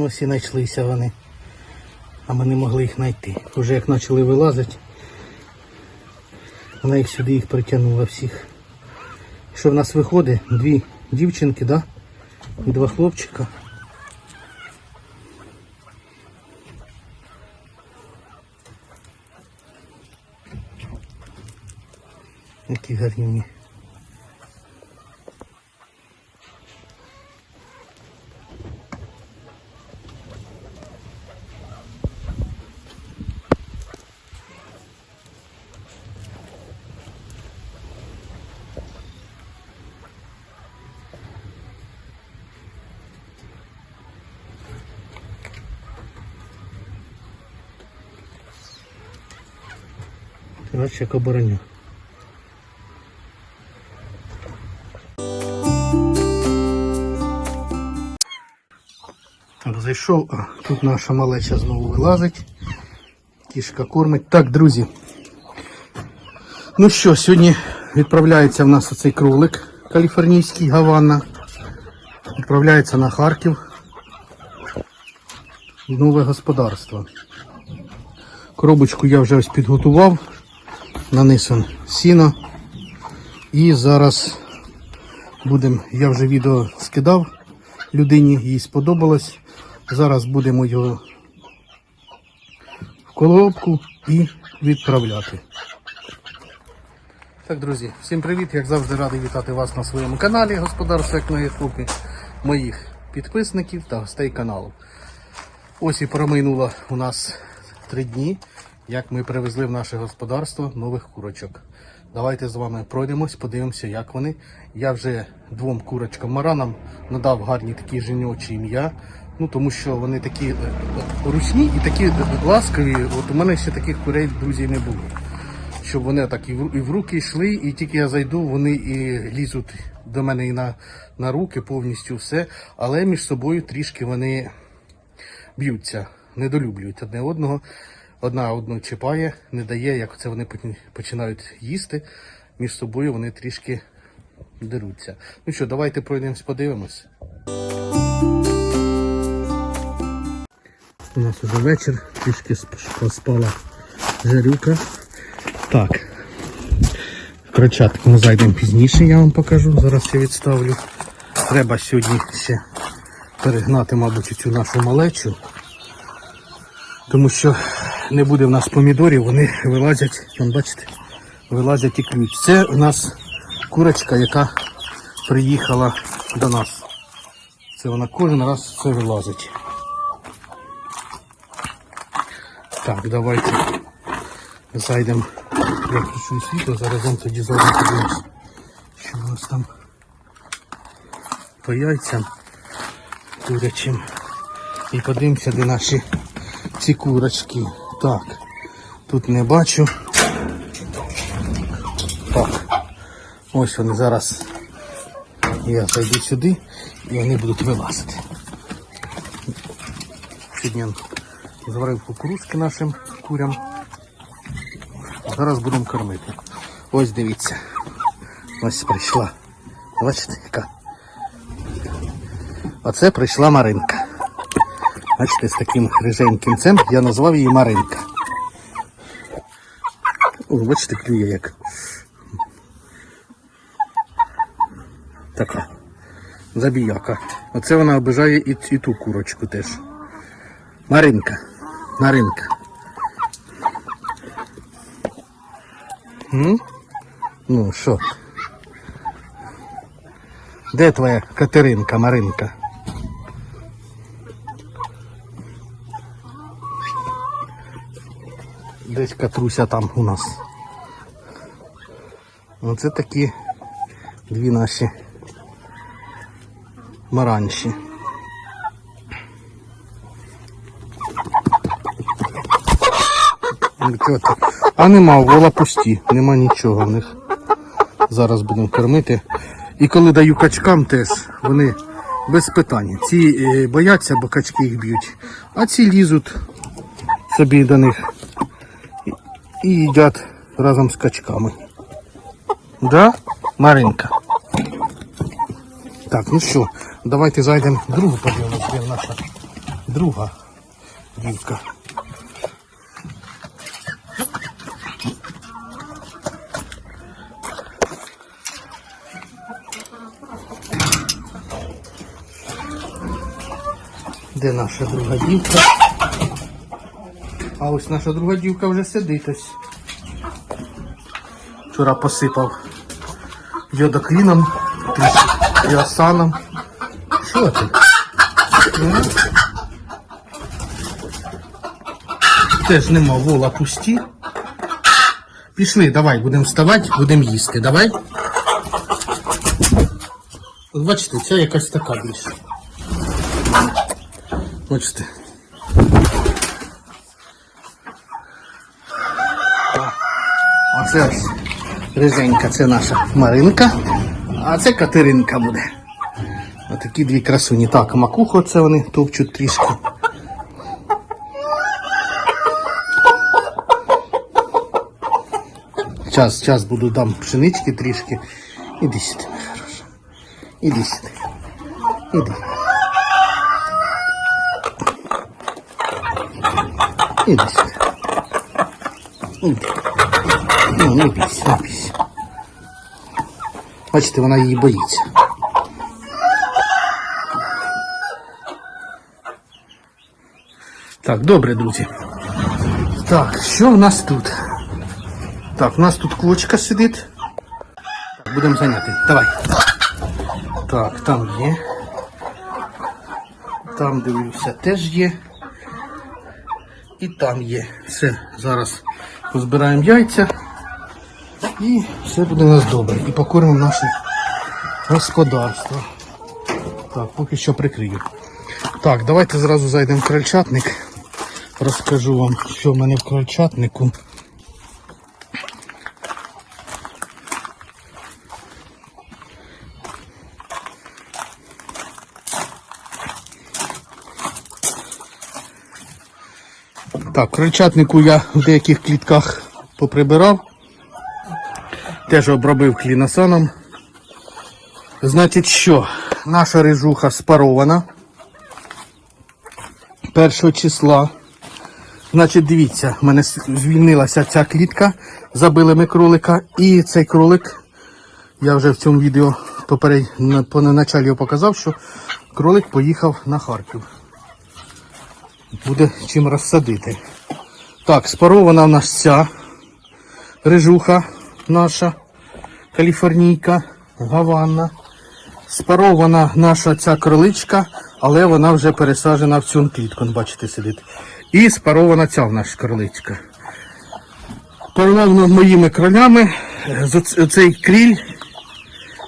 Ось і знайшлися вони. А ми не могли їх знайти. Уже як почали вилазити, вона їх сюди їх притягнула всіх. Що в нас виходить? Дві дівчинки, да? І два хлопчика. Які гарні. Як обороню. Зайшов, а тут наша малеча знову вилазить. Кішка кормить. Так, друзі. Ну що, сьогодні відправляється в нас оцей кролик каліфорнійський Гавана. Відправляється на Харків. В нове господарство. Коробочку я вже ось підготував. Наниз он сіно. І зараз будемо, я вже відео скидав людині, їй сподобалось. Зараз будемо його в коробку і відправляти. Так, друзі, всім привіт! Як завжди радий вітати вас на своєму каналі Господарство як на Ютубі, моїх підписників та гостей каналу. Ось і проминуло у нас три дні, як ми привезли в наше господарство нових курочок. Давайте з вами пройдемось, подивимося, як вони. Я вже двом курочкам маранам надав гарні такі жіночі ім'я. Ну тому що вони такі е, е, ручні і такі е, ласкові. От у мене ще таких курей, друзі, не було. Щоб вони так і в, руки йшли, і тільки я зайду, вони і лізуть до мене і на, на руки повністю все. Але між собою трішки вони б'ються, недолюблюють одне одного. Одна одну чіпає, не дає, як це вони починають їсти. Між собою вони трішки деруться. Ну що, давайте пройдемось, подивимось. У нас уже вечір, трішки сп- поспала жарюка. Так. Крочатку ми зайдемо пізніше, я вам покажу. Зараз я відставлю. Треба сьогодні ще перегнати, мабуть, цю нашу малечу. Тому що не буде в нас помідорів, вони вилазять, вон бачите, вилазять і клюють. Це у нас курочка, яка приїхала до нас. Це вона кожен раз все вилазить. Так, давайте зайдемо. Я включу світло, зараз вам тоді зайдемо що у нас там по яйцям курячим. І подивимося, де наші ці курочки. Так, тут не бачу. Так, ось вони зараз. Я зайду сюди і вони будуть вилазити. Сьогодні зварив кукурузки нашим курям. Зараз будемо кормити. Ось дивіться. Ось прийшла. Бачите, яка? Оце прийшла Маринка. Бачите, з таким риженьким цем я назвав її Маринка. О, бачите, клює як. Така. Забіяка. Оце вона обижає і, і ту курочку теж. Маринка. Маринка. М? Ну що? Де твоя Катеринка, Маринка? Десь Катруся там у нас. Оце такі дві наші маранші. А нема, вола пусті, нема нічого в них. Зараз будемо кормити. І коли даю качкам теж, вони без питань. Ці е, бояться, бо качки їх б'ють, а ці лізуть собі до них і- їдять разом з качками. Да, Маринка? Так, ну що, давайте зайдемо в другу подивимось, де наша друга дівка. Де наша друга дівка? А ось наша друга дівка вже сидить ось. Вчора посипав йодокліном, іосаном. Що ти? Теж нема вола пусті. Пішли, давай, будемо вставати, будемо їсти. Давай. Бачите, ця якась така більше. Бачите. Це ось риженька, це наша Маринка, а це Катеринка буде. Отакі дві красуні. Так, макуху це вони товчуть трішки. Час, час буду дам пшенички трішки. Іди сюди, хороша. Іди сюди. Іди. Іди сюди. Іди. Ну, не бійся, не бійся. Бачите, вона її боїться. Так, добре, друзі. Так, що в нас тут? Так, у нас тут квочка сидить. Так, будемо зайняти. Давай. Так, там є. Там дивлюся, теж є. І там є. Все, зараз позбираємо яйця. І все буде у нас добре. І покормимо наше господарство. Так, поки що прикрию. Так, давайте зразу зайдемо в крольчатник. Розкажу вам, що в мене в крольчатнику. Так, крольчатнику я в деяких клітках поприбирав. Теж обробив кліносаном. Значить що, наша рижуха спарована. Першого числа. Значить, дивіться, в мене звільнилася ця клітка, забили ми кролика. І цей кролик, я вже в цьому відео поперед, на, началі показав, що кролик поїхав на Харків. Буде чим розсадити. Так, спарована в нас ця рижуха наша, каліфорнійка, гаванна. Спарована наша ця кроличка, але вона вже пересаджена в цю клітку, бачите, сидить. І спарована ця в нас кроличка. Порівняно моїми кролями, е, цей кріль,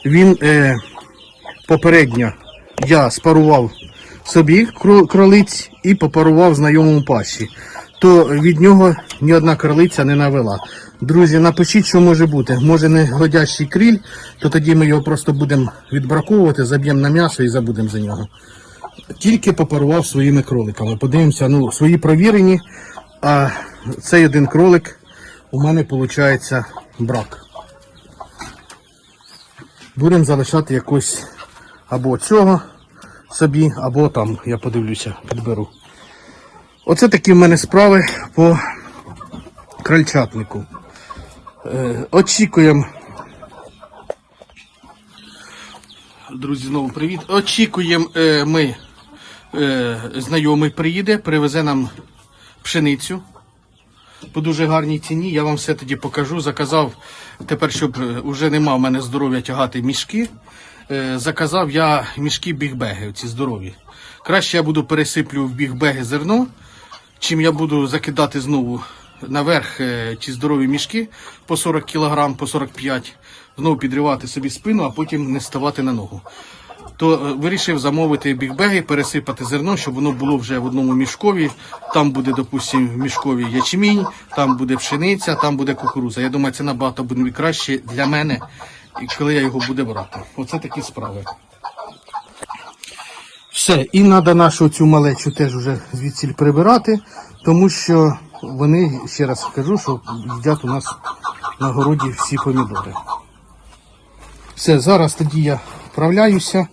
він е, попередньо я спарував собі кролиць і попарував знайомому пасі. То від нього ні одна кролиця не навела. Друзі, напишіть, що може бути. Може не годящий кріль, то тоді ми його просто будемо відбраковувати, заб'ємо на м'ясо і забудемо за нього. Тільки попарував своїми кроликами. Подивимося, ну, свої провірені, а цей один кролик у мене виходить брак. Будемо залишати якось або цього собі, або там, я подивлюся, підберу. Оце такі в мене справи по крольчатнику. Е, очікуємо. Друзі, знову привіт. Очікуємо е, ми. Е, знайомий приїде, привезе нам пшеницю по дуже гарній ціні. Я вам все тоді покажу. Заказав тепер, щоб е, уже нема в мене здоров'я тягати мішки. Заказав я мішки бігбеги, ці здорові. Краще я буду пересиплю в бігбеги зерно, чим я буду закидати знову наверх е, ті здорові мішки по 40 кг, по 45 знову підривати собі спину, а потім не ставати на ногу. То е, вирішив замовити бігбеги, пересипати зерно, щоб воно було вже в одному мішкові. Там буде, допустимо, в мішкові ячмінь, там буде пшениця, там буде кукуруза. Я думаю, це набагато буде краще для мене, коли я його буду брати. Оце такі справи. Все, і треба нашу цю малечу теж вже звідси прибирати, тому що вони, ще раз кажу, що їдять у нас на городі всі помідори. Все, зараз тоді я вправляюся.